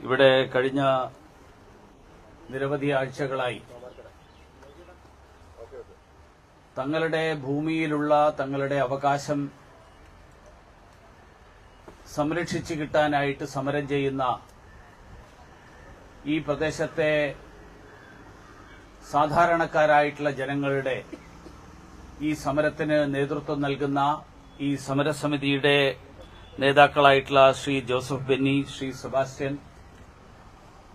ഇവിടെ കഴിഞ്ഞ നിരവധി ആഴ്ചകളായി തങ്ങളുടെ ഭൂമിയിലുള്ള തങ്ങളുടെ അവകാശം സംരക്ഷിച്ചു കിട്ടാനായിട്ട് സമരം ചെയ്യുന്ന ഈ പ്രദേശത്തെ സാധാരണക്കാരായിട്ടുള്ള ജനങ്ങളുടെ ഈ സമരത്തിന് നേതൃത്വം നൽകുന്ന ഈ സമരസമിതിയുടെ നേതാക്കളായിട്ടുള്ള ശ്രീ ജോസഫ് ബെന്നി ശ്രീ സെബാസ്റ്റ്യൻ.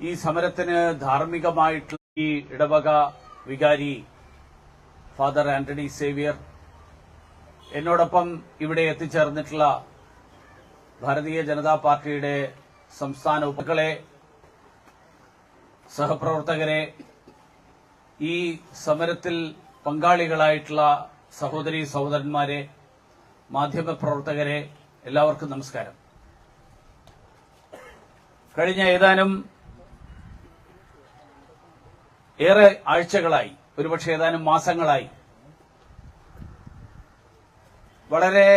ഈ സമരത്തിന് ധാർമ്മികമായിട്ടുള്ള ഈ ഇടവക വികാരി ഫാദർ ആന്റണി സേവിയർ. എന്നോടൊപ്പം ഇവിടെ എത്തിച്ചേർന്നിട്ടുള്ള ഭാരതീയ ജനതാ പാർട്ടിയുടെ സംസ്ഥാന ഉപകളെ സഹപ്രവർത്തകരെ ഈ സമരത്തിൽ പങ്കാളികളായിട്ടുള്ള സഹോദരി സഹോദരന്മാരെ മാധ്യമപ്രവർത്തകരെ എല്ലാവർക്കും നമസ്കാരം. കഴിഞ്ഞ ഏതാനും ഏറെ ആഴ്ചകളായി ഒരുപക്ഷെ ഏതാനും മാസങ്ങളായി വളരെ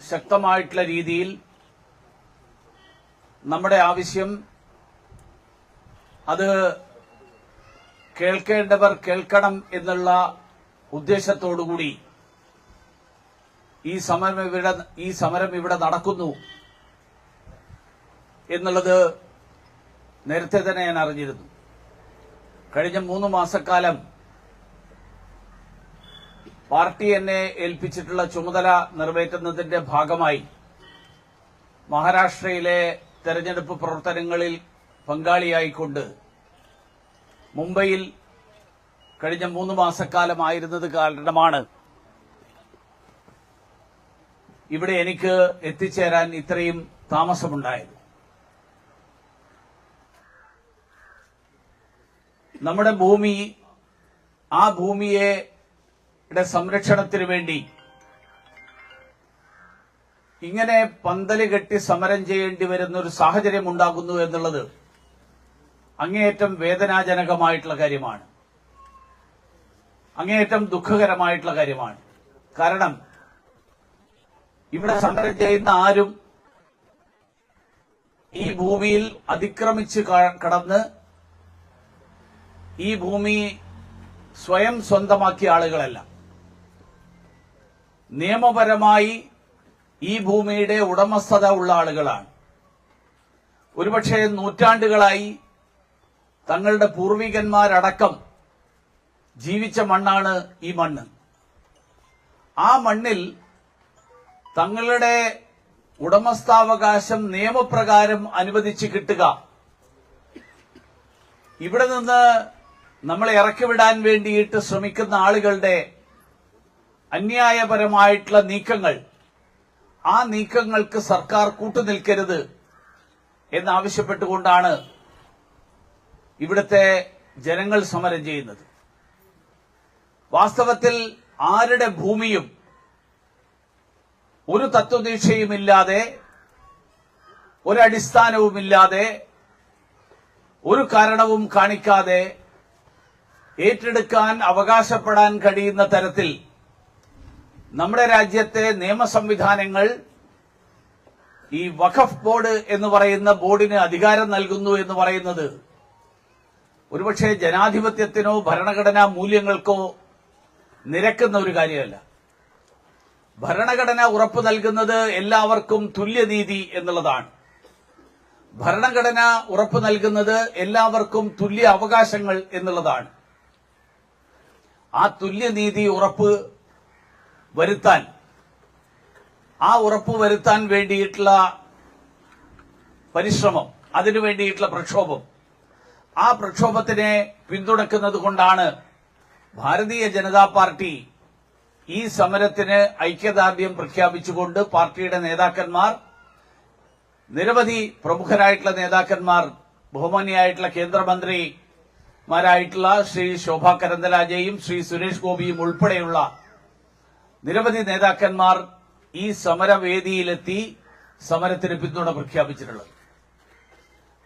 ശക്തമായിട്ടുള്ള രീതിയിൽ നമ്മുടെ ആവശ്യം അത് കേൾക്കേണ്ടവർ കേൾക്കണം എന്നുള്ള ഉദ്ദേശത്തോടുകൂടി ഈ സമരം ഇവിടെ ഈ സമരം ഇവിടെ നടക്കുന്നു എന്നുള്ളത് നേരത്തെ തന്നെ ഞാൻ അറിഞ്ഞിരുന്നു. കഴിഞ്ഞ മൂന്ന് മാസക്കാലം പാർട്ടി എന്നെ ഏൽപ്പിച്ചിട്ടുള്ള ചുമതല നിറവേറ്റുന്നതിന്റെ ഭാഗമായി മഹാരാഷ്ട്രയിലെ തെരഞ്ഞെടുപ്പ് പ്രവർത്തനങ്ങളിൽ പങ്കാളിയായിക്കൊണ്ട് മുംബൈയിൽ കഴിഞ്ഞ മൂന്ന് മാസക്കാലമായിരുന്നത് കാരണമാണ് ഇവിടെ എനിക്ക് എത്തിച്ചേരാൻ ഇത്രയും താമസമുണ്ടായത്. നമ്മുടെ ഭൂമി ആ ഭൂമിയെ സംരക്ഷണത്തിനു വേണ്ടി ഇങ്ങനെ പന്തൽ കെട്ടി സമരം ചെയ്യേണ്ടി വരുന്ന ഒരു സാഹചര്യം ഉണ്ടാകുന്നു എന്നുള്ളത് അങ്ങേയറ്റം വേദനാജനകമായിട്ടുള്ള കാര്യമാണ്. അങ്ങേയറ്റം ദുഃഖകരമായിട്ടുള്ള കാര്യമാണ്. കാരണം ഇവിടെ സമരം ചെയ്യുന്ന ആരും ഈ ഭൂമിയിൽ അതിക്രമിച്ച് കടന്ന് ഈ ഭൂമി സ്വയം സ്വന്തമാക്കിയ ആളുകളല്ല. നിയമപരമായി ഈ ഭൂമിയുടെ ഉടമസ്ഥത ഉള്ള ആളുകളാണ്. ഒരുപക്ഷെ നൂറ്റാണ്ടുകളായി തങ്ങളുടെ പൂർവികന്മാരടക്കം ജീവിച്ച മണ്ണാണ് ഈ മണ്ണ്. ആ മണ്ണിൽ തങ്ങളുടെ ഉടമസ്ഥാവകാശം നിയമപ്രകാരം അനുവദിച്ച് കിട്ടുക. ഇവിടെ നിന്ന് നമ്മളെ ഇറക്കിവിടാൻ വേണ്ടിയിട്ട് ശ്രമിക്കുന്ന ആളുകളുടെ അന്യായപരമായിട്ടുള്ള നീക്കങ്ങൾ ആ നീക്കങ്ങൾക്ക് സർക്കാർ കൂട്ടുനിൽക്കരുത് എന്നാവശ്യപ്പെട്ടുകൊണ്ടാണ് ഇവിടുത്തെ ജനങ്ങൾ സമരം ചെയ്യുന്നത്. വാസ്തവത്തിൽ ആരുടെ ഭൂമിയും ഒരു തത്വദീക്ഷയുമില്ലാതെ ഒരടിസ്ഥാനവുമില്ലാതെ ഒരു കാരണവും കാണിക്കാതെ ഏറ്റെടുക്കാൻ അവകാശപ്പെടാൻ കഴിയുന്ന തരത്തിൽ നമ്മുടെ രാജ്യത്തെ നിയമസംവിധാനങ്ങൾ ഈ വഖഫ് ബോർഡ് എന്ന് പറയുന്ന ബോർഡിന് അധികാരം നൽകുന്നു എന്ന് പറയുന്നത് ഒരുപക്ഷെ ജനാധിപത്യത്തിനോ ഭരണഘടനാ മൂല്യങ്ങൾക്കോ നിരക്കുന്ന ഒരു കാര്യമല്ല. ഭരണഘടന ഉറപ്പു നൽകുന്നത് എല്ലാവർക്കും തുല്യനീതി എന്നുള്ളതാണ്. ഭരണഘടന ഉറപ്പു നൽകുന്നത് എല്ലാവർക്കും തുല്യ അവകാശങ്ങൾ എന്നുള്ളതാണ്. ആ തുല്യനീതി ഉറപ്പ് വരുത്താൻ ആ ഉറപ്പ് വരുത്താൻ വേണ്ടിയിട്ടുള്ള പരിശ്രമം അതിനു വേണ്ടിയിട്ടുള്ള പ്രക്ഷോഭം ആ പ്രക്ഷോഭത്തിനെ പിന്തുണക്കുന്നത് കൊണ്ടാണ് ഭാരതീയ ജനതാ പാർട്ടി ഈ സമരത്തിന് ഐക്യദാർഢ്യം പ്രഖ്യാപിച്ചുകൊണ്ട് പാർട്ടിയുടെ നേതാക്കന്മാർ നിരവധി പ്രമുഖരായിട്ടുള്ള നേതാക്കന്മാർ ബഹുമാനിയായിട്ടുള്ള കേന്ദ്രമന്ത്രിമാരായിട്ടുള്ള ശ്രീ ശോഭ കരന്തലാജയും ശ്രീ സുരേഷ് ഗോപിയും ഉൾപ്പെടെയുള്ള നിരവധി നേതാക്കന്മാർ ഈ സമരവേദിയിലെത്തി സമരത്തിന് പിന്തുണ പ്രഖ്യാപിച്ചിട്ടുള്ളത്.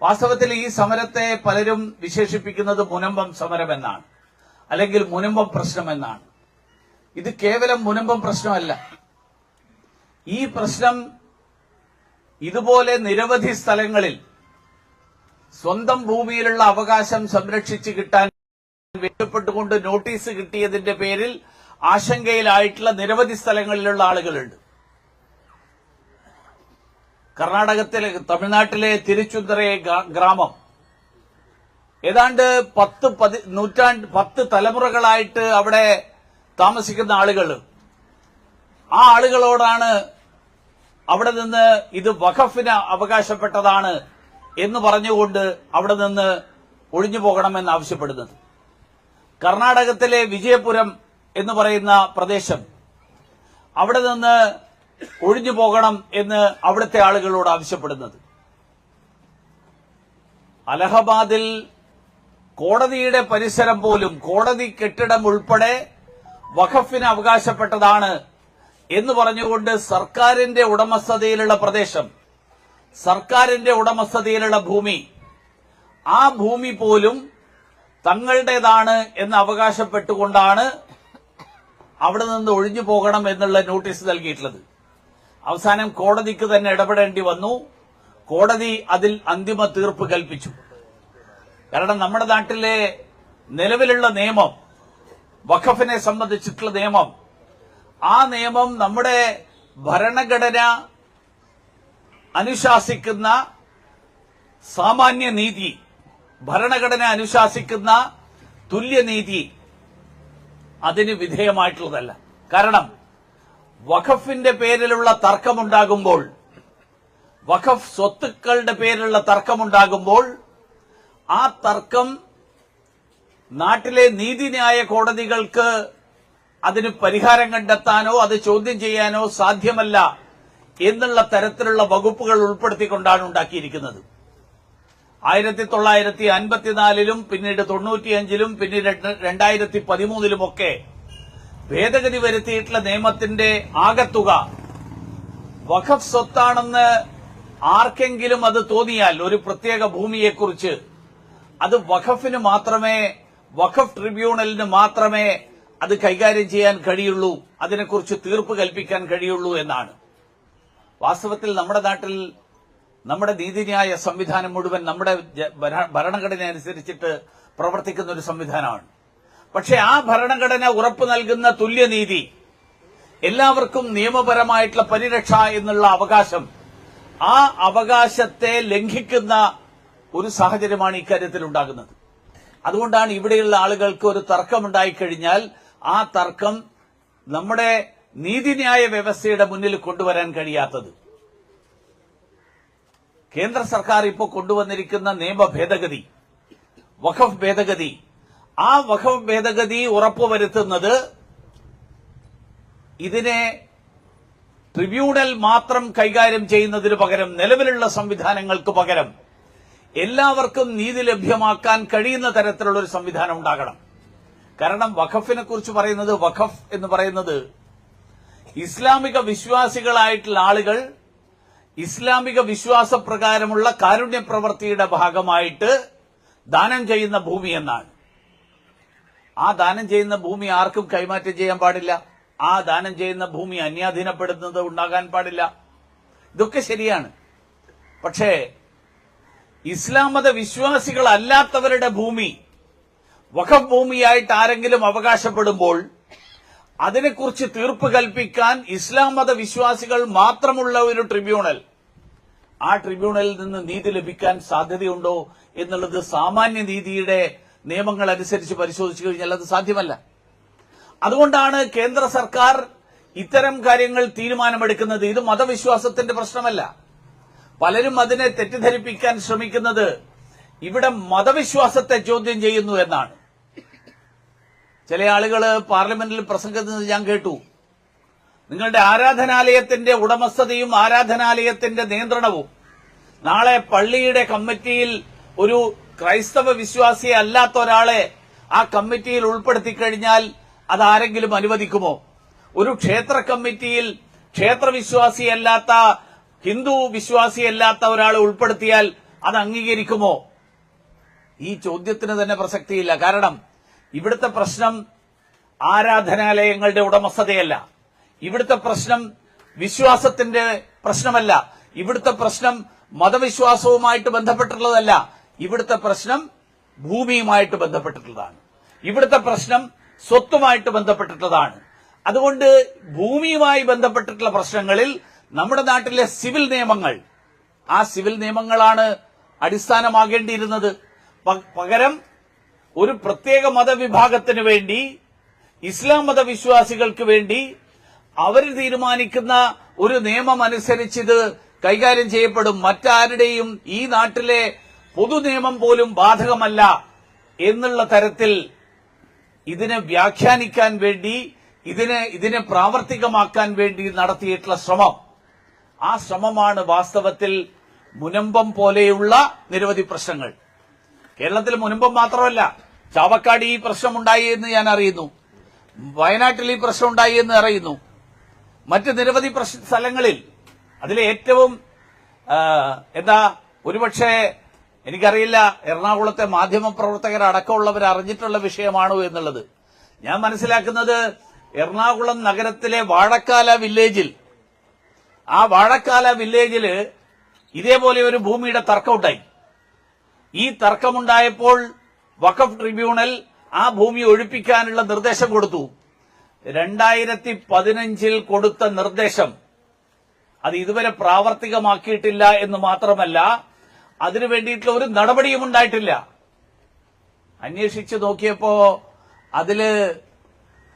വാസ്തവത്തിൽ ഈ സമരത്തെ പലരും വിശേഷിപ്പിക്കുന്നത് മുനമ്പം സമരമെന്നാണ് അല്ലെങ്കിൽ മുനമ്പം പ്രശ്നം എന്നാണ് ഇത് കേവലം മുനമ്പം പ്രശ്നമല്ല. ഈ പ്രശ്നം ഇതുപോലെ നിരവധി സ്ഥലങ്ങളിൽ സ്വന്തം ഭൂമിയിലുള്ള അവകാശം സംരക്ഷിച്ചു കിട്ടാൻ വേണ്ടപ്പെട്ടുകൊണ്ട് നോട്ടീസ് കിട്ടിയതിന്റെ പേരിൽ ആശങ്കയിലായിട്ടുള്ള നിരവധി സ്ഥലങ്ങളിലുള്ള ആളുകളുണ്ട്. കർണാടകത്തിലെ തമിഴ്നാട്ടിലെ തിരുച്ചുന്തറയെ ഗ്രാമം. ഏതാണ്ട് പത്ത് പതി നൂറ്റാണ്ട് പത്ത് തലമുറകളായിട്ട് അവിടെ താമസിക്കുന്ന ആളുകൾ. ആ ആളുകളോടാണ് അവിടെ നിന്ന് ഇത് വഖഫിന് അവകാശപ്പെട്ടതാണ് എന്ന് പറഞ്ഞുകൊണ്ട് അവിടെ നിന്ന് ഒഴിഞ്ഞു പോകണമെന്ന് ആവശ്യപ്പെടുന്നത്. കർണാടകത്തിലെ വിജയപുരം എന്ന് പറയുന്ന പ്രദേശം അവിടെ നിന്ന് ഒഴിഞ്ഞു പോകണം എന്ന് അവിടുത്തെ ആളുകളോട് ആവശ്യപ്പെടുന്നത്. അലഹബാദിൽ കോടതിയുടെ പരിസരം പോലും കോടതി കെട്ടിടം ഉൾപ്പെടെ വഖഫിന് അവകാശപ്പെട്ടതാണ് എന്ന് പറഞ്ഞുകൊണ്ട് സർക്കാരിന്റെ ഉടമസ്ഥതയിലുള്ള പ്രദേശം സർക്കാരിന്റെ ഉടമസ്ഥതയിലുള്ള ഭൂമി ആ ഭൂമി പോലും തങ്ങളുടേതാണ് എന്ന് അവകാശപ്പെട്ടുകൊണ്ടാണ് അവിടെ നിന്ന് ഒഴിഞ്ഞു പോകണം എന്നുള്ള നോട്ടീസ് നൽകിയിട്ടുള്ളത്. അവസാനം കോടതിക്ക് തന്നെ ഇടപെടേണ്ടി വന്നു. കോടതി അതിൽ അന്തിമ തീർപ്പ് കൽപ്പിച്ചു. കാരണം നമ്മുടെ നാട്ടിലെ നിലവിലുള്ള നിയമം വഖഫിനെ സംബന്ധിച്ചിട്ടുള്ള നിയമം. ആ നിയമം നമ്മുടെ ഭരണഘടന അനുശാസിക്കുന്ന സാമാന്യ നീതി ഭരണഘടന അനുശാസിക്കുന്ന തുല്യനീതി അതിന് വിധേയമായിട്ടുള്ളതല്ല. കാരണം വഖഫിന്റെ പേരിലുള്ള തർക്കമുണ്ടാകുമ്പോൾ വഖഫ് സ്വത്തുക്കളുടെ പേരിലുള്ള തർക്കമുണ്ടാകുമ്പോൾ ആ തർക്കം നാട്ടിലെ നീതിന്യായ കോടതികൾക്ക് അതിന് പരിഹാരം കണ്ടെത്താനോ അത് ചോദ്യം ചെയ്യാനോ സാധ്യമല്ല എന്നുള്ള തരത്തിലുള്ള വകുപ്പുകൾ ഉൾപ്പെടുത്തിക്കൊണ്ടാണ് ഉണ്ടാക്കിയിരിക്കുന്നത്. ആയിരത്തി തൊള്ളായിരത്തി അൻപത്തിനാലിലും പിന്നീട് തൊണ്ണൂറ്റിയഞ്ചിലും പിന്നീട് രണ്ടായിരത്തി പതിമൂന്നിലുമൊക്കെ ഭേദഗതി വരുത്തിയിട്ടുള്ള നിയമത്തിന്റെ ആകത്തുക വഖഫ് സ്വത്താണെന്ന് ആർക്കെങ്കിലും അത് തോന്നിയാൽ ഒരു പ്രത്യേക ഭൂമിയെക്കുറിച്ച് അത് വഖഫിന് മാത്രമേ വഖഫ് ട്രിബ്യൂണലിന് മാത്രമേ അത് കൈകാര്യം ചെയ്യാൻ കഴിയുള്ളൂ അതിനെക്കുറിച്ച് തീർപ്പ് കൽപ്പിക്കാൻ കഴിയുള്ളൂ എന്നാണ്. വാസ്തവത്തിൽ നമ്മുടെ നാട്ടിൽ നമ്മുടെ നീതിന്യായ സംവിധാനം മുഴുവൻ നമ്മുടെ ഭരണഘടന അനുസരിച്ചിട്ട് പ്രവർത്തിക്കുന്ന ഒരു സംവിധാനമാണ്. പക്ഷേ ആ ഭരണഘടന ഉറപ്പു നൽകുന്ന തുല്യനീതി എല്ലാവർക്കും നിയമപരമായിട്ടുള്ള പരിരക്ഷ എന്നുള്ള അവകാശം ആ അവകാശത്തെ ലംഘിക്കുന്ന ഒരു സാഹചര്യമാണ് ഇക്കാര്യത്തിൽ ഉണ്ടാകുന്നത് അതുകൊണ്ടാണ് ഇവിടെയുള്ള ആളുകൾക്ക് ഒരു തർക്കമുണ്ടായിക്കഴിഞ്ഞാൽ ആ തർക്കം നമ്മുടെ നീതിന്യായ വ്യവസ്ഥയുടെ മുന്നിൽ കൊണ്ടുവരാൻ കഴിയാത്തത്. കേന്ദ്ര സർക്കാർ ഇപ്പോൾ കൊണ്ടുവന്നിരിക്കുന്ന നിയമ ഭേദഗതി വഖഫ് ഭേദഗതി ആ വഖഫ് ഭേദഗതി ഉറപ്പുവരുത്തുന്നത് ഇതിനെ ട്രിബ്യൂണൽ മാത്രം കൈകാര്യം ചെയ്യുന്നതിന് പകരം നിലവിലുള്ള സംവിധാനങ്ങൾക്ക് പകരം എല്ലാവർക്കും നീതി ലഭ്യമാക്കാൻ കഴിയുന്ന തരത്തിലുള്ള ഒരു സംവിധാനം ഉണ്ടാകണം. കാരണം വഖഫിനെ കുറിച്ച് പറയുന്നത് വഖഫ് എന്ന് പറയുന്നത് ഇസ്ലാമിക വിശ്വാസികളായിട്ടുള്ള ആളുകൾ ഇസ്ലാമിക വിശ്വാസപ്രകാരമുള്ള കാരുണ്യ പ്രവൃത്തിയുടെ ഭാഗമായിട്ട് ദാനം ചെയ്യുന്ന ഭൂമി എന്നാണ്. ആ ദാനം ചെയ്യുന്ന ഭൂമി ആർക്കും കൈമാറ്റം ചെയ്യാൻ പാടില്ല. ആ ദാനം ചെയ്യുന്ന ഭൂമി അന്യാധീനപ്പെടുന്നത് ഉണ്ടാകാൻ പാടില്ല. ഇതൊക്കെ ശരിയാണ്. പക്ഷേ ഇസ്ലാം മത വിശ്വാസികളല്ലാത്തവരുടെ ഭൂമി വഖഫ് ഭൂമിയായിട്ട് ആരെങ്കിലും അവകാശപ്പെടുമ്പോൾ അതിനെക്കുറിച്ച് തീർപ്പ് കൽപ്പിക്കാൻ ഇസ്ലാം മത വിശ്വാസികൾ മാത്രമുള്ള ഒരു ട്രിബ്യൂണൽ. ആ ട്രിബ്യൂണലിൽ നിന്ന് നീതി ലഭിക്കാൻ സാധ്യതയുണ്ടോ എന്നുള്ളത് സാമാന്യ നീതിയുടെ നിയമങ്ങൾ അനുസരിച്ച് പരിശോധിച്ചു കഴിഞ്ഞാൽ അത് സാധ്യമല്ല. അതുകൊണ്ടാണ് കേന്ദ്ര സർക്കാർ ഇത്തരം കാര്യങ്ങൾ തീരുമാനമെടുക്കുന്നത്. ഇത് മതവിശ്വാസത്തിന്റെ പ്രശ്നമല്ല. പലരും അതിനെ തെറ്റിദ്ധരിപ്പിക്കാൻ ശ്രമിക്കുന്നത് ഇവിടെ മതവിശ്വാസത്തെ ചോദ്യം ചെയ്യുന്നു എന്നാണ്. ചില ആളുകൾ പാർലമെന്റിൽ പ്രസംഗിക്കുന്നത് ഞാൻ കേട്ടു. നിങ്ങളുടെ ആരാധനാലയത്തിന്റെ ഉടമസ്ഥതയും ആരാധനാലയത്തിന്റെ നിയന്ത്രണവും നാളെ പള്ളിയുടെ കമ്മിറ്റിയിൽ ഒരു ക്രൈസ്തവ വിശ്വാസിയെ അല്ലാത്ത ഒരാളെ ആ കമ്മിറ്റിയിൽ ഉൾപ്പെടുത്തി കഴിഞ്ഞാൽ അത് ആരെങ്കിലും അനുവദിക്കുമോ? ഒരു ക്ഷേത്ര കമ്മിറ്റിയിൽ ക്ഷേത്രവിശ്വാസിയല്ലാത്ത ഹിന്ദു വിശ്വാസിയല്ലാത്ത ഒരാളെ ഉൾപ്പെടുത്തിയാൽ അത് അംഗീകരിക്കുമോ? ഈ ചോദ്യത്തിന് തന്നെ പ്രസക്തിയില്ല. കാരണം ഇവിടുത്തെ പ്രശ്നം ആരാധനാലയങ്ങളുടെ ഉടമസ്ഥതയല്ല. ഇവിടുത്തെ പ്രശ്നം വിശ്വാസത്തിന്റെ പ്രശ്നമല്ല. ഇവിടുത്തെ പ്രശ്നം മതവിശ്വാസവുമായിട്ട് ബന്ധപ്പെട്ടിട്ടുള്ളതല്ല. ഇവിടുത്തെ പ്രശ്നം ഭൂമിയുമായിട്ട് ബന്ധപ്പെട്ടിട്ടുള്ളതാണ്. ഇവിടുത്തെ പ്രശ്നം സ്വത്തുമായിട്ട് ബന്ധപ്പെട്ടിട്ടുള്ളതാണ്. അതുകൊണ്ട് ഭൂമിയുമായി ബന്ധപ്പെട്ടിട്ടുള്ള പ്രശ്നങ്ങളിൽ നമ്മുടെ നാട്ടിലെ സിവിൽ നിയമങ്ങൾ. ആ സിവിൽ നിയമങ്ങളാണ് അടിസ്ഥാനമാകേണ്ടിയിരുന്നത്. പകരം ഒരു പ്രത്യേക മതവിഭാഗത്തിനു വേണ്ടി ഇസ്ലാം മതവിശ്വാസികൾക്ക് വേണ്ടി അവർ തീരുമാനിക്കുന്ന ഒരു നിയമം അനുസരിച്ചിത് കൈകാര്യം ചെയ്യപ്പെടും. മറ്റാരുടെയും ഈ നാട്ടിലെ പൊതു നിയമം പോലും ബാധകമല്ല എന്നുള്ള തരത്തിൽ ഇതിനെ വ്യാഖ്യാനിക്കാൻ വേണ്ടി ഇതിനെ ഇതിനെ പ്രാവർത്തികമാക്കാൻ വേണ്ടി നടത്തിയിട്ടുള്ള ശ്രമം. ആ ശ്രമമാണ് വാസ്തവത്തിൽ മുനമ്പം പോലെയുള്ള നിരവധി പ്രശ്നങ്ങൾ. കേരളത്തിൽ മുനമ്പം മാത്രമല്ല ചാവക്കാട് ഈ പ്രശ്നമുണ്ടായി എന്ന് ഞാൻ അറിയുന്നു. വയനാട്ടിൽ ഈ പ്രശ്നം ഉണ്ടായി എന്ന് അറിയുന്നു. മറ്റ് നിരവധി സ്ഥലങ്ങളിൽ അതിലെ ഏറ്റവും എന്താ ഒരുപക്ഷെ എനിക്കറിയില്ല എറണാകുളത്തെ മാധ്യമ പ്രവർത്തകർ അടക്കമുള്ളവർ അറിഞ്ഞിട്ടുള്ള വിഷയമാണോ എന്നുള്ളത്. ഞാൻ മനസ്സിലാക്കുന്നത് എറണാകുളം നഗരത്തിലെ വാഴക്കാല വില്ലേജിൽ ആ വാഴക്കാല വില്ലേജിൽ ഇതേപോലെ ഒരു ഭൂമിയുടെ തർക്കമുണ്ടായി. ഈ തർക്കമുണ്ടായപ്പോൾ വഖഫ് ട്രിബ്യൂണൽ ആ ഭൂമി ഒഴിപ്പിക്കാനുള്ള നിർദ്ദേശം കൊടുത്തു. രണ്ടായിരത്തി പതിനഞ്ചിൽ കൊടുത്ത നിർദ്ദേശം. അത് ഇതുവരെ പ്രാവർത്തികമാക്കിയിട്ടില്ല എന്ന് മാത്രമല്ല അതിനു വേണ്ടിയിട്ടുള്ള ഒരു നടപടിയും ഉണ്ടായിട്ടില്ല. അന്വേഷിച്ചു നോക്കിയപ്പോ അതിൽ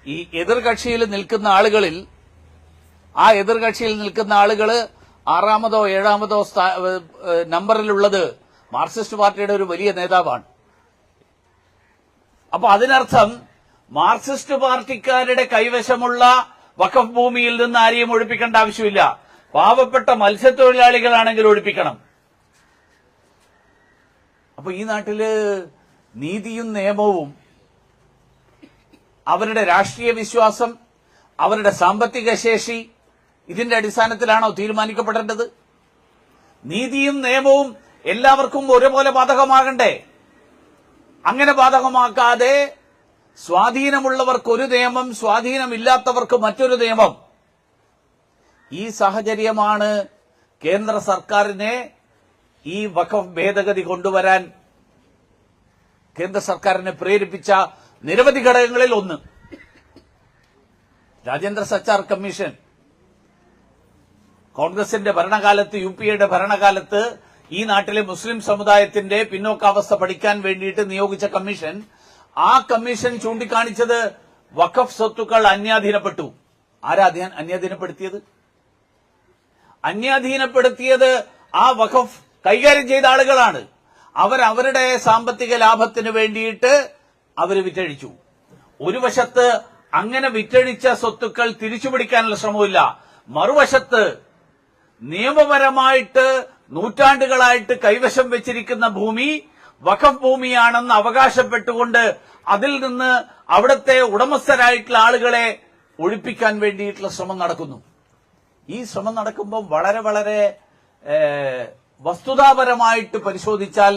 ഈ എതിർകക്ഷിയിൽ നിൽക്കുന്ന ആളുകളിൽ ആ എതിർകക്ഷിയിൽ നിൽക്കുന്ന ആളുകൾ ആറാമതോ ഏഴാമതോ നമ്പറിലുള്ളത് മാർക്സിസ്റ്റ് പാർട്ടിയുടെ ഒരു വലിയ നേതാവാണ്. അപ്പൊ അതിനർത്ഥം മാർക്സിസ്റ്റ് പാർട്ടിക്കാരുടെ കൈവശമുള്ള വഖഫ് ഭൂമിയിൽ നിന്ന് ആരെയും ഒഴിപ്പിക്കേണ്ട ആവശ്യമില്ല. പാവപ്പെട്ട മത്സ്യത്തൊഴിലാളികളാണെങ്കിൽ ഒഴിപ്പിക്കണം. അപ്പൊ ഈ നാട്ടിൽ നീതിയും നിയമവും അവരുടെ രാഷ്ട്രീയ വിശ്വാസം അവരുടെ സാമ്പത്തിക ശേഷി ഇതിന്റെ അടിസ്ഥാനത്തിലാണോ തീരുമാനിക്കപ്പെടേണ്ടത്? നീതിയും നിയമവും എല്ലാവർക്കും ഒരുപോലെ ബാധകമാകണ്ടേ? അങ്ങനെ ബാധകമാക്കാതെ സ്വാധീനമുള്ളവർക്ക് ഒരു നിയമം സ്വാധീനമില്ലാത്തവർക്ക് മറ്റൊരു നിയമം. ഈ സാഹചര്യമാണ് കേന്ദ്ര സർക്കാരിനെ ഈ വഖഫ് ഭേദഗതി കൊണ്ടുവരാൻ കേന്ദ്ര സർക്കാരിനെ പ്രേരിപ്പിച്ച നിരവധി ഘടകങ്ങളിൽ ഒന്ന്. രാജേന്ദ്ര സച്ചാർ കമ്മീഷൻ. കോൺഗ്രസിന്റെ ഭരണകാലത്ത് യു പി എയുടെ ഭരണകാലത്ത് ഈ നാട്ടിലെ മുസ്ലിം സമുദായത്തിന്റെ പിന്നോക്കാവസ്ഥ പഠിക്കാൻ വേണ്ടിയിട്ട് നിയോഗിച്ച കമ്മീഷൻ ആ കമ്മീഷൻ ചൂണ്ടിക്കാണിച്ചത് വഖഫ് സ്വത്തുക്കൾ അന്യാധീനപ്പെട്ടു. ആരാ അന്യാധീനപ്പെടുത്തിയത്? അന്യാധീനപ്പെടുത്തിയത് ആ വഖഫ് കൈകാര്യം ചെയ്ത ആളുകളാണ്. അവർ അവരുടെ സാമ്പത്തിക ലാഭത്തിന് വേണ്ടിയിട്ട് അവർ വിറ്റഴിച്ചു. ഒരു വശത്ത് അങ്ങനെ വിറ്റഴിച്ച സ്വത്തുക്കൾ തിരിച്ചുപിടിക്കാനുള്ള ശ്രമമില്ല മറുവശത്ത് നിയമപരമായിട്ട് നൂറ്റാണ്ടുകളായിട്ട് കൈവശം വെച്ചിരിക്കുന്ന ഭൂമി വഖഫ് ഭൂമിയാണെന്ന് അവകാശപ്പെട്ടുകൊണ്ട് അതിൽ നിന്ന് അവിടുത്തെ ഉടമസ്ഥരായിട്ടുള്ള ആളുകളെ ഒഴിപ്പിക്കാൻ വേണ്ടിയിട്ടുള്ള ശ്രമം നടക്കുന്നു. ഈ ശ്രമം നടക്കുമ്പോൾ വളരെ വളരെ വസ്തുതാപരമായിട്ട് പരിശോധിച്ചാൽ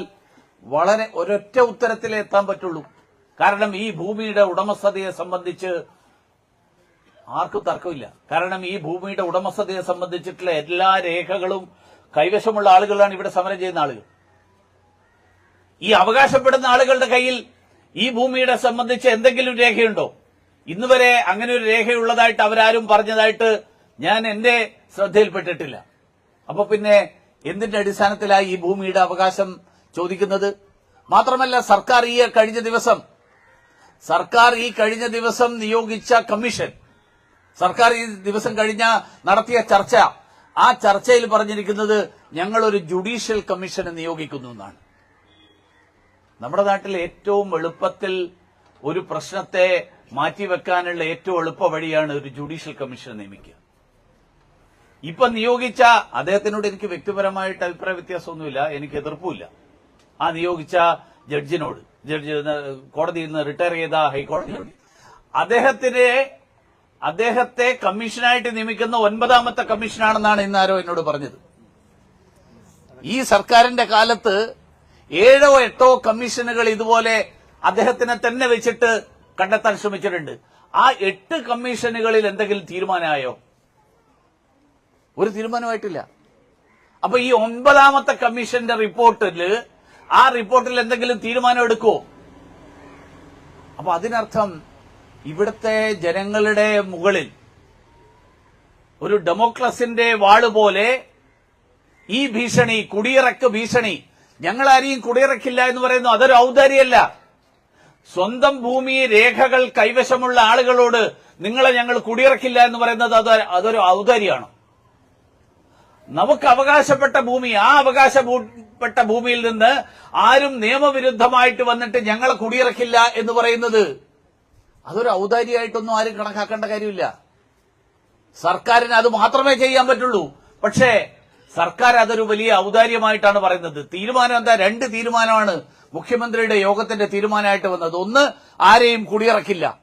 വളരെ ഒരൊറ്റ ഉത്തരത്തിലേ എത്താൻ പറ്റുള്ളൂ. കാരണം ഈ ഭൂമിയുടെ ഉടമസ്ഥതയെ സംബന്ധിച്ച് ആർക്കും തർക്കമില്ല. കാരണം ഈ ഭൂമിയുടെ ഉടമസ്ഥതയെ സംബന്ധിച്ചിട്ടുള്ള എല്ലാ രേഖകളും കൈവശമുള്ള ആളുകളാണ് ഇവിടെ സമരം ചെയ്യുന്ന ആളുകൾ. ഈ അവകാശപ്പെടുന്ന ആളുകളുടെ കയ്യിൽ ഈ ഭൂമിയുടെ സംബന്ധിച്ച് എന്തെങ്കിലും രേഖയുണ്ടോ? ഇന്നുവരെ അങ്ങനെ ഒരു രേഖയുള്ളതായിട്ട് അവരാരും പറഞ്ഞതായിട്ട് ഞാൻ എന്റെ ശ്രദ്ധയിൽപ്പെട്ടിട്ടില്ല. അപ്പൊ പിന്നെ എന്തിന്റെ അടിസ്ഥാനത്തിലായി ഈ ഭൂമിയുടെ അവകാശം ചോദിക്കുന്നത്? മാത്രമല്ല സർക്കാർ ഈ കഴിഞ്ഞ ദിവസം സർക്കാർ ഈ കഴിഞ്ഞ ദിവസം നിയോഗിച്ച കമ്മീഷൻ സർക്കാർ ഈ ദിവസം കഴിഞ്ഞ നടത്തിയ ചർച്ച. ആ ചർച്ചയിൽ പറഞ്ഞിരിക്കുന്നത് ഞങ്ങൾ ഒരു ജുഡീഷ്യൽ കമ്മീഷനെ നിയോഗിക്കുന്നു എന്നാണ്. നമ്മുടെ നാട്ടിൽ ഏറ്റവും എളുപ്പത്തിൽ ഒരു പ്രശ്നത്തെ മാറ്റിവെക്കാനുള്ള ഏറ്റവും എളുപ്പ വഴിയാണ് ഒരു ജുഡീഷ്യൽ കമ്മീഷനെ നിയമിക്കുക. ഇപ്പൊ നിയോഗിച്ച അദ്ദേഹത്തിനോട് എനിക്ക് വ്യക്തിപരമായിട്ട് അഭിപ്രായ വ്യത്യാസമൊന്നുമില്ല എനിക്ക് എതിർപ്പുമില്ല. ആ നിയോഗിച്ച ജഡ്ജിനോട് ജഡ്ജി കോടതിയിൽ നിന്ന് റിട്ടയർ ചെയ്ത ഹൈക്കോടതിയോട്. അദ്ദേഹത്തിനെ അദ്ദേഹത്തെ കമ്മീഷനായിട്ട് നിയമിക്കുന്ന ഒൻപതാമത്തെ കമ്മീഷനാണെന്നാണ് ഇന്ന് ആരോ എന്നോട് പറഞ്ഞത്. ഈ സർക്കാരിന്റെ കാലത്ത് ഏഴോ എട്ടോ കമ്മീഷനുകൾ ഇതുപോലെ അദ്ദേഹത്തിനെ തന്നെ വെച്ചിട്ട് കണ്ടെത്താൻ ശ്രമിച്ചിട്ടുണ്ട്. ആ എട്ട് കമ്മീഷനുകളിൽ എന്തെങ്കിലും തീരുമാനമായോ? ഒരു തീരുമാനമായിട്ടില്ല. അപ്പൊ ഈ ഒൻപതാമത്തെ കമ്മീഷന്റെ റിപ്പോർട്ടിൽ ആ റിപ്പോർട്ടിൽ എന്തെങ്കിലും തീരുമാനം എടുക്കുമോ അപ്പൊ അതിനർത്ഥം ഇവിടുത്തെ ജനങ്ങളുടെ മുകളിൽ ഒരു ഡെമോക്രസിന്റെ വാൾ പോലെ ഈ ഭീഷണി കുടിയിറക്ക് ഭീഷണി ഞങ്ങൾ ആരെയും കുടിയിറക്കില്ല എന്ന് പറയുന്നു. അതൊരു ഔദാര്യമല്ല. സ്വന്തം ഭൂമി രേഖകൾ കൈവശമുള്ള ആളുകളോട് നിങ്ങളെ ഞങ്ങൾ കുടിയിറക്കില്ല എന്ന് പറയുന്നത് അത് അതൊരു ഔദാര്യമാണ്. നമുക്ക് അവകാശപ്പെട്ട ഭൂമി ആ അവകാശപ്പെട്ട ഭൂമിയിൽ നിന്ന് ആരും നിയമവിരുദ്ധമായിട്ട് വന്നിട്ട് ഞങ്ങളെ കുടിയിറക്കില്ല എന്ന് പറയുന്നത് അതൊരു ഔദാര്യമായിട്ടൊന്നും ആരും കണക്കാക്കേണ്ട കാര്യമില്ല. സർക്കാരിന് അത് മാത്രമേ ചെയ്യാൻ പറ്റുള്ളൂ. പക്ഷേ സർക്കാർ അതൊരു വലിയ ഔദാര്യമായിട്ടാണ് പറയുന്നത്. തീരുമാനം എന്താ? രണ്ട് തീരുമാനമാണ് മുഖ്യമന്ത്രിയുടെ യോഗത്തിന്റെ തീരുമാനമായിട്ട് വന്നത്. ഒന്ന് ആരെയും കുടിയിറക്കില്ല.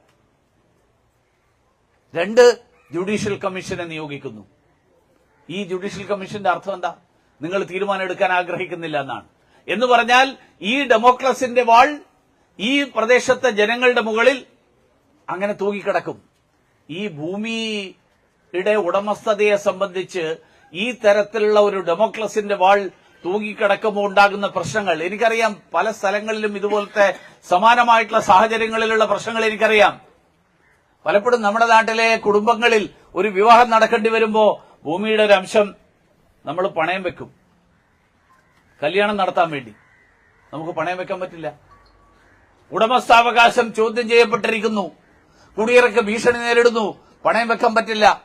രണ്ട് ജുഡീഷ്യൽ കമ്മീഷനെ നിയോഗിക്കുന്നു. ഈ ജുഡീഷ്യൽ കമ്മീഷന്റെ അർത്ഥം എന്താ? നിങ്ങൾ തീരുമാനം എടുക്കാൻ ആഗ്രഹിക്കുന്നില്ല എന്നാണ്. എന്ന് പറഞ്ഞാൽ ഈ ഡെമോക്രസിന്റെ വാൾ ഈ പ്രദേശത്തെ ജനങ്ങളുടെ മുകളിൽ അങ്ങനെ തൂങ്ങിക്കിടക്കും ഈ ഭൂമിയുടെ ഉടമസ്ഥതയെ സംബന്ധിച്ച് ഈ തരത്തിലുള്ള ഒരു ഡെമോക്രസിന്റെ വാൾ തൂങ്ങിക്കിടക്കുമ്പോൾ ഉണ്ടാകുന്ന പ്രശ്നങ്ങൾ. എനിക്കറിയാം പല സ്ഥലങ്ങളിലും ഇതുപോലത്തെ സമാനമായിട്ടുള്ള സാഹചര്യങ്ങളിലുള്ള പ്രശ്നങ്ങൾ എനിക്കറിയാം. പലപ്പോഴും നമ്മുടെ നാട്ടിലെ കുടുംബങ്ങളിൽ ഒരു വിവാഹം നടക്കേണ്ടി വരുമ്പോൾ ഭൂമിയുടെ ഒരു അംശം നമ്മൾ പണയം വെക്കും. കല്യാണം നടത്താൻ വേണ്ടി. നമുക്ക് പണയം വെക്കാൻ പറ്റില്ല. ഉടമസ്ഥാവകാശം ചോദ്യം ചെയ്യപ്പെട്ടിരിക്കുന്നു. കുടിയിറക്ക് ഭീഷണി നേരിടുന്നു. പണയം വെക്കാൻ പറ്റില്ല.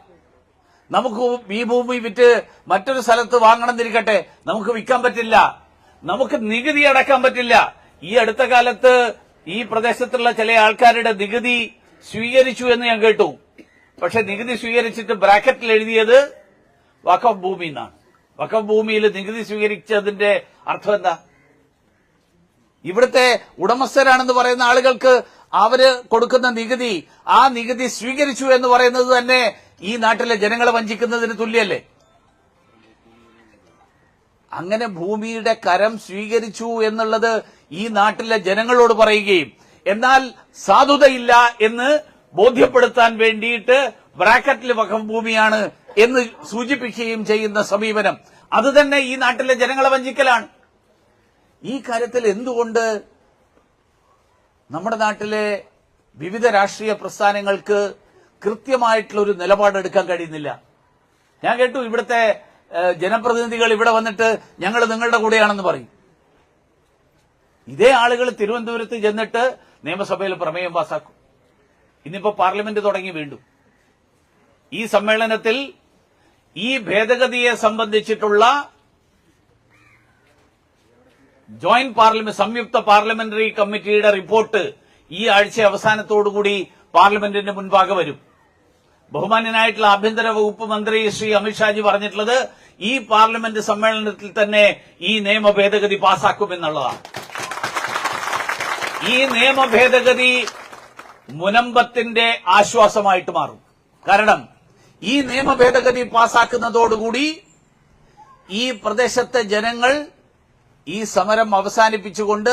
നമുക്ക് ഈ ഭൂമി വിറ്റ് മറ്റൊരു സ്ഥലത്ത് വാങ്ങണമെന്നിരിക്കട്ടെ. നമുക്ക് വിൽക്കാൻ പറ്റില്ല. നമുക്ക് നികുതി അടക്കാൻ പറ്റില്ല. ഈ അടുത്ത കാലത്ത് ഈ പ്രദേശത്തുള്ള ചില ആൾക്കാരുടെ നികുതി സ്വീകരിച്ചു എന്ന് ഞാൻ കേട്ടു. പക്ഷെ നികുതി സ്വീകരിച്ചിട്ട് ബ്രാക്കറ്റിൽ എഴുതിയത് വഖഫ് ഭൂമി എന്നാണ് വഖഫ് ഭൂമിയിൽ നികുതി സ്വീകരിച്ചതിന്റെ അർത്ഥം എന്താ? ഇവിടുത്തെ ഉടമസ്ഥരാണെന്ന് പറയുന്ന ആളുകൾക്ക് അവർ കൊടുക്കുന്ന നികുതി ആ നികുതി സ്വീകരിച്ചു എന്ന് പറയുന്നത് തന്നെ ഈ നാട്ടിലെ ജനങ്ങളെ വഞ്ചിക്കുന്നതിന് തുല്യല്ലേ? അങ്ങനെ ഭൂമിയുടെ കരം സ്വീകരിച്ചു എന്നുള്ളത് ഈ നാട്ടിലെ ജനങ്ങളോട് പറയുകയും എന്നാൽ സാധുതയില്ല എന്ന് ബോധ്യപ്പെടുത്താൻ വേണ്ടിയിട്ട് ബ്രാക്കറ്റിൽ വഖം ഭൂമിയാണ് എന്ന് സൂചിപ്പിക്കുകയും ചെയ്യുന്ന സമീപനം. അത് തന്നെ ഈ നാട്ടിലെ ജനങ്ങളെ വഞ്ചിക്കലാണ്. ഈ കാര്യത്തിൽ എന്തുകൊണ്ട് നമ്മുടെ നാട്ടിലെ വിവിധ രാഷ്ട്രീയ പ്രസ്ഥാനങ്ങൾക്ക് കൃത്യമായിട്ടുള്ള ഒരു നിലപാടെടുക്കാൻ കഴിയുന്നില്ല. ഞാൻ കേട്ടു ഇവിടുത്തെ ജനപ്രതിനിധികൾ ഇവിടെ വന്നിട്ട് ഞങ്ങൾ നിങ്ങളുടെ കൂടെയാണെന്ന് പറയും. ഇതേ ആളുകൾ തിരുവനന്തപുരത്ത് ചെന്നിട്ട് നിയമസഭയിൽ പ്രമേയം പാസാക്കും. ഇന്നിപ്പോ പാർലമെന്റ് തുടങ്ങി വീണ്ടും. ഈ സമ്മേളനത്തിൽ ഈ ഭേദഗതിയെ സംബന്ധിച്ചിട്ടുള്ള ജോയിന്റ് പാർലമെന്റ് സംയുക്ത പാർലമെന്ററി കമ്മിറ്റിയുടെ റിപ്പോർട്ട് ഈ ആഴ്ച അവസാനത്തോടുകൂടി പാർലമെന്റിന്റെ മുൻപാകെ വരും. ബഹുമാന്യനായിട്ടുള്ള ആഭ്യന്തര വകുപ്പ് മന്ത്രി ശ്രീ അമിത്ഷാജി പറഞ്ഞിട്ടുള്ളത് ഈ പാർലമെന്റ് സമ്മേളനത്തിൽ തന്നെ ഈ നിയമ ഭേദഗതി പാസാക്കുമെന്നുള്ളതാണ്. ഈ നിയമ ഭേദഗതി മുനമ്പത്തിന്റെ ആശ്വാസമായിട്ട് മാറും. കാരണം ഈ നിയമ ഭേദഗതി പാസാക്കുന്നതോടുകൂടി ഈ പ്രദേശത്തെ ജനങ്ങൾ ഈ സമരം അവസാനിപ്പിച്ചുകൊണ്ട്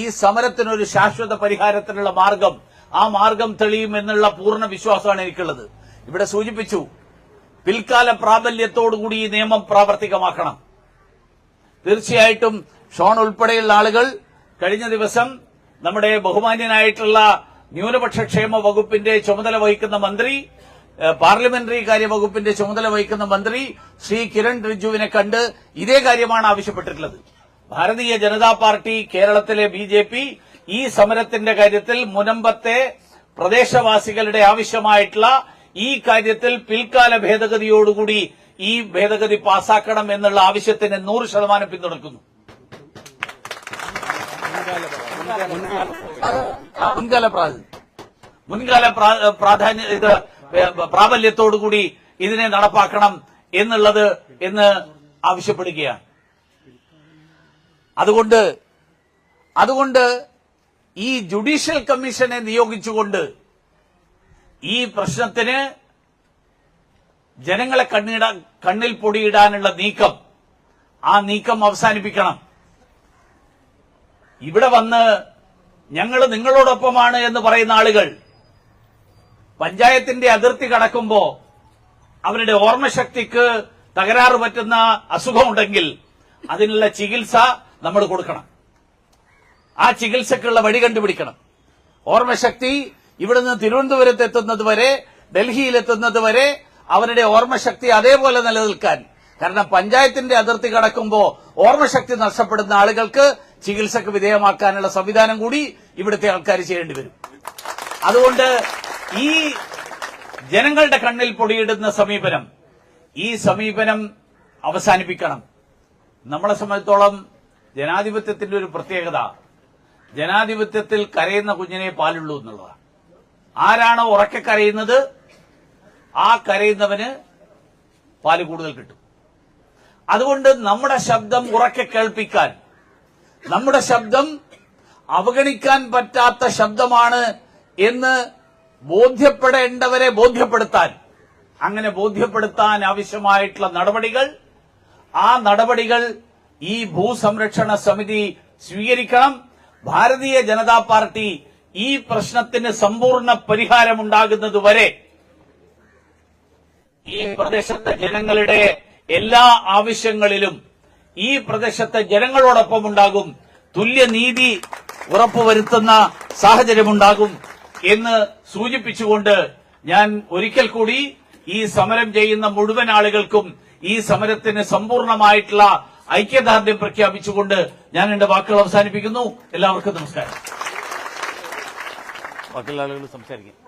ഈ സമരത്തിനൊരു ശാശ്വത പരിഹാരത്തിനുള്ള മാർഗം ആ മാർഗം തെളിയുമെന്നുള്ള പൂർണ വിശ്വാസമാണ് എനിക്കുള്ളത്. ഇവിടെ സൂചിപ്പിച്ചു പിൽക്കാല പ്രാബല്യത്തോടുകൂടി ഈ നിയമം പ്രാവർത്തികമാക്കണം. തീർച്ചയായിട്ടും ഷോൺ ഉൾപ്പെടെയുള്ള ആളുകൾ കഴിഞ്ഞ ദിവസം നമ്മുടെ ബഹുമാന്യനായിട്ടുള്ള ന്യൂനപക്ഷ ക്ഷേമ വകുപ്പിന്റെ ചുമതല വഹിക്കുന്ന മന്ത്രി പാർലമെന്ററി കാര്യ വകുപ്പിന്റെ ചുമതല വഹിക്കുന്ന മന്ത്രി ശ്രീ കിരൺ റിജുവിനെ കണ്ട് ഇതേ കാര്യമാണ് ആവശ്യപ്പെട്ടിട്ടുള്ളത്. ഭാരതീയ ജനതാ പാർട്ടി കേരളത്തിലെ ബി ജെ പി ഈ സമരത്തിന്റെ കാര്യത്തിൽ മുനമ്പത്തെ പ്രദേശവാസികളുടെ ആവശ്യമായിട്ടുള്ള ഈ കാര്യത്തിൽ പിൽക്കാല ഭേദഗതിയോടുകൂടി ഈ ഭേദഗതി പാസാക്കണം എന്നുള്ള ആവശ്യത്തിന് നൂറ് ശതമാനം പിന്തുണക്കുന്നു. മുൻകാല പ്രാ- മുൻകാല പ്രാധാന്യ പ്രാബല്യത്തോടുകൂടി ഇതിനെ നടപ്പാക്കണം എന്നുള്ളത് എന്ന് ആവശ്യപ്പെടുകയാണ്. അതുകൊണ്ട് അതുകൊണ്ട് ഈ ജുഡീഷ്യൽ കമ്മീഷനെ നിയോഗിച്ചുകൊണ്ട് ഈ പ്രശ്നത്തിന് ജനങ്ങളെ കണ്ണിട കണ്ണിൽ പൊടിയിടാനുള്ള നീക്കം ആ നീക്കം അവസാനിപ്പിക്കണം. ഇവിടെ വന്ന് ഞങ്ങൾ നിങ്ങളോടൊപ്പമാണ് എന്ന് പറയുന്ന ആളുകൾ പഞ്ചായത്തിന്റെ അതിർത്തി കടക്കുമ്പോ അവരുടെ ഓർമ്മശക്തിക്ക് തകരാറ് പറ്റുന്ന അസുഖമുണ്ടെങ്കിൽ അതിനുള്ള ചികിത്സ നമ്മൾ കൊടുക്കണം. ആ ചികിത്സക്കുള്ള വഴി കണ്ടുപിടിക്കണം. ഓർമ്മശക്തി ഇവിടുന്ന് തിരുവനന്തപുരത്ത് എത്തുന്നത് വരെ ഡൽഹിയിൽ വരെ അവരുടെ ഓർമ്മശക്തി അതേപോലെ നിലനിൽക്കാൻ. കാരണം പഞ്ചായത്തിന്റെ അതിർത്തി കടക്കുമ്പോൾ ഓർമ്മശക്തി നഷ്ടപ്പെടുന്ന ആളുകൾക്ക് ചികിത്സക്ക് വിധേയമാക്കാനുള്ള സംവിധാനം കൂടി ഇവിടുത്തെ ആൾക്കാർ ചെയ്യേണ്ടി വരും. അതുകൊണ്ട് ഈ ജനങ്ങളുടെ കണ്ണിൽ പൊടിയിടുന്ന സമീപനം ഈ സമീപനം അവസാനിപ്പിക്കണം. നമ്മളെ സംബന്ധിച്ചോളം ജനാധിപത്യത്തിന്റെ ഒരു പ്രത്യേകത ജനാധിപത്യത്തിൽ കരയുന്ന കുഞ്ഞിനെ പാലുള്ളൂ എന്നുള്ളതാണ്. ആരാണോ ഉറക്കെ കരയുന്നത് ആ കരയുന്നവന് പാൽ കൂടുതൽ കിട്ടും. അതുകൊണ്ട് നമ്മുടെ ശബ്ദം ഉറക്കെ കേൾപ്പിക്കാൻ നമ്മുടെ ശബ്ദം അവഗണിക്കാൻ പറ്റാത്ത ശബ്ദമാണ് എന്ന് ബോധ്യപ്പെടേണ്ടവരെ ബോധ്യപ്പെടുത്താൻ അങ്ങനെ ബോധ്യപ്പെടുത്താൻ ആവശ്യമായിട്ടുള്ള നടപടികൾ ആ നടപടികൾ ഈ ഭൂസംരക്ഷണ സമിതി സ്വീകരിക്കണം. ഭാരതീയ ജനതാ പാർട്ടി ഈ പ്രശ്നത്തിന് സമ്പൂർണ പരിഹാരമുണ്ടാകുന്നതുവരെ ഈ പ്രദേശത്തെ ജനങ്ങളുടെ എല്ലാ ആവശ്യങ്ങളിലും ഈ പ്രദേശത്തെ ജനങ്ങളോടൊപ്പം ഉണ്ടാകും തുല്യനീതി ഉറപ്പുവരുത്തുന്ന സാഹചര്യമുണ്ടാകും എന്ന് സൂചിപ്പിച്ചുകൊണ്ട് ഞാൻ ഒരിക്കൽ കൂടി ഈ സമരം ചെയ്യുന്ന മുഴുവൻ ആളുകൾക്കും ഈ സമരത്തിന് സമ്പൂർണമായിട്ടുള്ള ഐക്യദാർഢ്യം പ്രഖ്യാപിച്ചുകൊണ്ട് ഞാൻ എന്റെ വാക്കുകൾ അവസാനിപ്പിക്കുന്നു. എല്ലാവർക്കും നമസ്കാരം. ബാക്കിയുള്ള